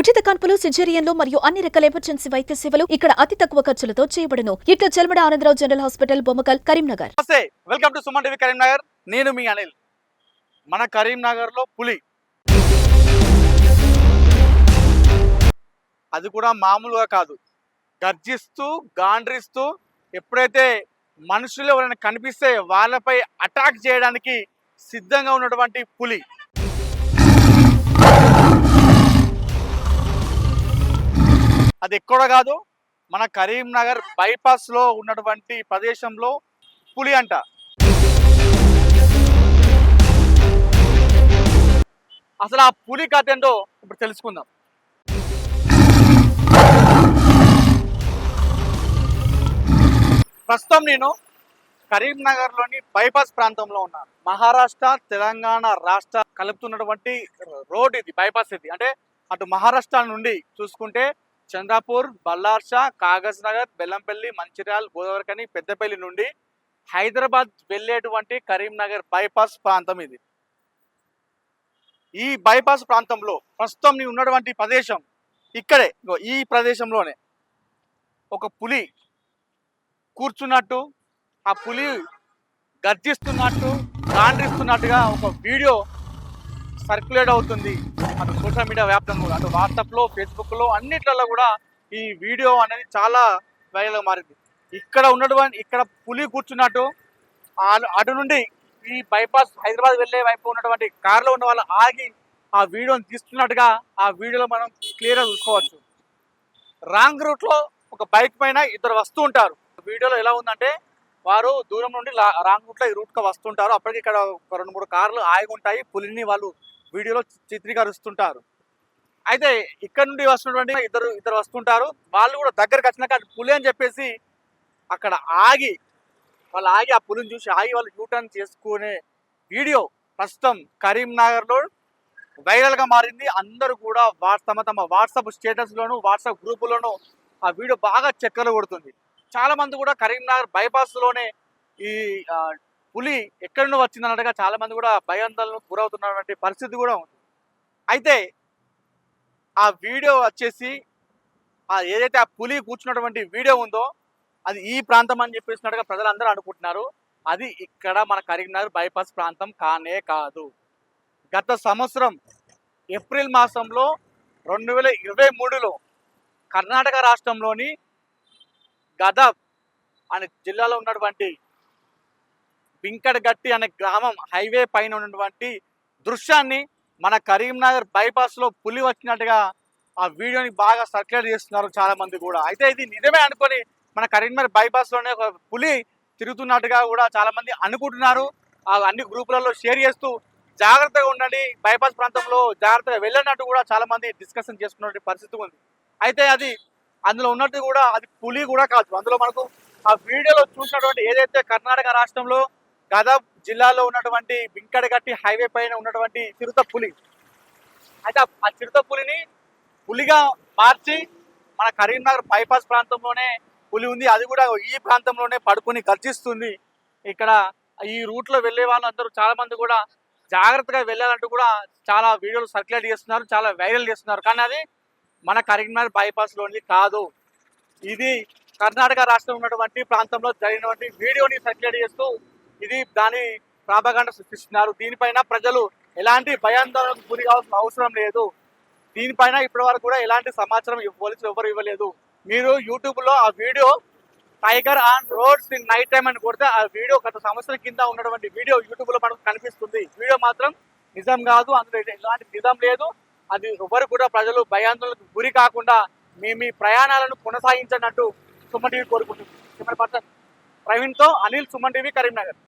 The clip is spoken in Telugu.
ఉచిత కాన్పులు సిజేరియన్లు మరియు అన్ని రకాల ఎమర్జెన్సీ వైద్య సేవలు ఇక్కడ అతి తక్కువ ఖర్చులతో చేయబడును. ఇట్ల చెల్మడ ఆనందరావు జనరల్ హాస్పిటల్ బొమ్మకల్ కరీంనగర్. నమస్తే welcome to Suman TV Karimnagar. నేను మీ అనిల్. మన కరీంనగర్లో పులి. అది కూడా మామూలుగా కాదు. గర్జిస్తూ గాండ్రిస్తూ ఎప్పుడైతే మనుషులు ఎవరైనా కనిపిస్తే వాళ్ళపై అటాక్ చేయడానికి సిద్ధంగా ఉన్నటువంటి పులి. అది ఎక్కడ కాదు మన కరీంనగర్ బైపాస్లో ఉన్నటువంటి ప్రదేశంలో పులి అంట. అసలు ఆ పులి కథ ఏంటో ఇప్పుడు తెలుసుకుందాం. ప్రస్తుతం నేను కరీంనగర్లోని బైపాస్ ప్రాంతంలో ఉన్నాను మహారాష్ట్ర తెలంగాణ రాష్ట్ర కలుపుతున్నటువంటి రోడ్ ఇది బైపాస్ ఇది. అంటే అటు మహారాష్ట్ర నుండి చూసుకుంటే చంద్రపూర్ బల్లార్షా కాగజ్ నగర్ బెల్లంపల్లి మంచిర్యాల గోదావరికని పెద్దపల్లి నుండి హైదరాబాద్ వెళ్ళేటువంటి కరీంనగర్ బైపాస్ ప్రాంతం ఇది. ఈ బైపాస్ ప్రాంతంలో ప్రస్తుతం ఉన్నటువంటి ప్రదేశం ఇక్కడే ఈ ప్రదేశంలోనే ఒక పులి కూర్చున్నట్టు ఆ పులి గర్జిస్తున్నట్టు గాండ్రిస్తున్నట్టుగా ఒక వీడియో సర్క్యులేట్ అవుతుంది. అటు సోషల్ మీడియా వ్యాప్తంగా అటు వాట్సాప్లో ఫేస్బుక్లో అన్నిట్లలో కూడా ఈ వీడియో అనేది చాలా వైరల్గా మారింది. ఇక్కడ ఉన్నటువంటి ఇక్కడ పులి కూర్చున్నట్టు అటు నుండి ఈ బైపాస్ హైదరాబాద్ వెళ్ళే వైపు ఉన్నటువంటి కార్లో ఉన్న వాళ్ళు ఆగి ఆ వీడియోని తీస్తున్నట్టుగా ఆ వీడియోలో మనం క్లియర్గా చూసుకోవచ్చు. రాంగ్ రూట్లో ఒక బైక్ పైన ఇద్దరు వస్తూ ఉంటారు. వీడియోలో ఎలా ఉందంటే వారు దూరం నుండి లా- రాంగ్ రూట్లో ఈ రూట్గా వస్తుంటారు. అప్పటికి ఇక్కడ ఒక రెండు మూడు కార్లు ఆగి ఉంటాయి పులిని వాళ్ళు వీడియోలో చిత్రీకరిస్తుంటారు. అయితే ఇక్కడ నుండి వస్తున్నటువంటి ఇద్దరు ఇద్దరు వస్తుంటారు. వాళ్ళు కూడా దగ్గరకు వచ్చినాక పులి అని చెప్పేసి అక్కడ ఆగి వాళ్ళు ఆగి ఆ పులిని చూసి ఆగి వాళ్ళు యూటర్న్ చేసుకునే వీడియో ప్రస్తుతం కరీంనగర్లో వైరల్గా మారింది. అందరూ కూడా వా- తమ తమ వాట్సాప్ స్టేటస్లోను వాట్సాప్ గ్రూపులోను ఆ వీడియో బాగా చక్కర్లు కొడుతుంది. చాలా మంది కూడా కరీంనగర్ బైపాస్లోనే ఈ పులి ఎక్కడి నుండి వచ్చిందన్నట్టుగా చాలా మంది కూడా భయాందోళనకు గురవుతున్నటువంటి పరిస్థితి కూడా ఉంది. అయితే ఆ వీడియో వచ్చేసి ఆ ఏదైతే ఆ పులి కూర్చున్నటువంటి వీడియో ఉందో అది ఈ ప్రాంతం అని చెప్పేసినట్టుగా ప్రజలందరూ అనుకుంటున్నారు. అది ఇక్కడ మన కరీంనగర్ బైపాస్ ప్రాంతం కానే కాదు. గత సంవత్సరం ఏప్రిల్ మాసంలో రెండు వేల ఇరవై మూడులో కర్ణాటక రాష్ట్రంలోని గదబ్ అనే జిల్లాలో ఉన్నటువంటి బింకడగట్టి అనే గ్రామం హైవే పైన ఉన్నటువంటి దృశ్యాన్ని మన కరీంనగర్ బైపాస్లో పులి వచ్చినట్టుగా ఆ వీడియోని బాగా సర్క్యులేట్ చేస్తున్నారు చాలా మంది కూడా. అయితే ఇది నిజమే అనుకొని మన కరీంనగర్ బైపాస్లోనే ఒక పులి తిరుగుతున్నట్టుగా కూడా చాలామంది అనుకుంటున్నారు. ఆ అన్ని గ్రూపులలో షేర్ చేస్తూ జాగ్రత్తగా ఉండండి. బైపాస్ ప్రాంతంలో జాగ్రత్తగా వెళ్ళినట్టు కూడా చాలామంది డిస్కషన్ చేసుకున్న పరిస్థితి ఉంది. అయితే అది అందులో ఉన్నట్టు కూడా అది పులి కూడా కాదు. అందులో మనకు ఆ వీడియోలో చూసినటువంటి ఏదైతే కర్ణాటక రాష్ట్రంలో గదబ్ జిల్లాలో ఉన్నటువంటి బింకడగట్టి హైవే పైన ఉన్నటువంటి చిరుత పులి. అయితే ఆ- చిరుత పులిని పులిగా మార్చి మన కరీంనగర్ బైపాస్ ప్రాంతంలోనే పులి ఉంది. అది కూడా ఈ ప్రాంతంలోనే పడుకొని గర్జిస్తుంది. ఇక్కడ ఈ రూట్లో వెళ్ళే వాళ్ళందరూ చాలా మంది కూడా జాగ్రత్తగా వెళ్ళాలంటూ కూడా చాలా వీడియోలు సర్క్యులేట్ చేస్తున్నారు చాలా వైరల్ చేస్తున్నారు. కానీ అది మన కరీంనగర్ బైపాస్లోని కాదు. ఇది కర్ణాటక రాష్ట్రం ఉన్నటువంటి ప్రాంతంలో జరిగినటువంటి వీడియోని సర్క్యులేట్ చేస్తూ ఇది దాని ప్రాపగండ సృష్టిస్తున్నారు. దీనిపైన ప్రజలు ఎలాంటి భయాందోళనకు గురి కావాల్సిన అవసరం లేదు. దీనిపైన ఇప్పటి వరకు కూడా ఎలాంటి సమాచారం పోలీసులు ఎవరు ఇవ్వలేదు. మీరు యూట్యూబ్లో ఆ video tiger on roads in night time అని కొడితే ఆ వీడియో గత సంవత్సరం కింద ఉన్నటువంటి వీడియో యూట్యూబ్లో మనకు కనిపిస్తుంది. వీడియో మాత్రం నిజం కాదు అందులో ఎలాంటి నిజం లేదు. అది ఎవరు కూడా ప్రజలు భయాందోళనకు గురి కాకుండా మీ మీ ప్రయాణాలను కొనసాగించనట్టు సుమన్ టీవీ కోరుకుంటుంది కెమెరా పర్సన్ ప్రవీణ్తో అనిల్ సుమన్ టీవీ కరీంనగర్.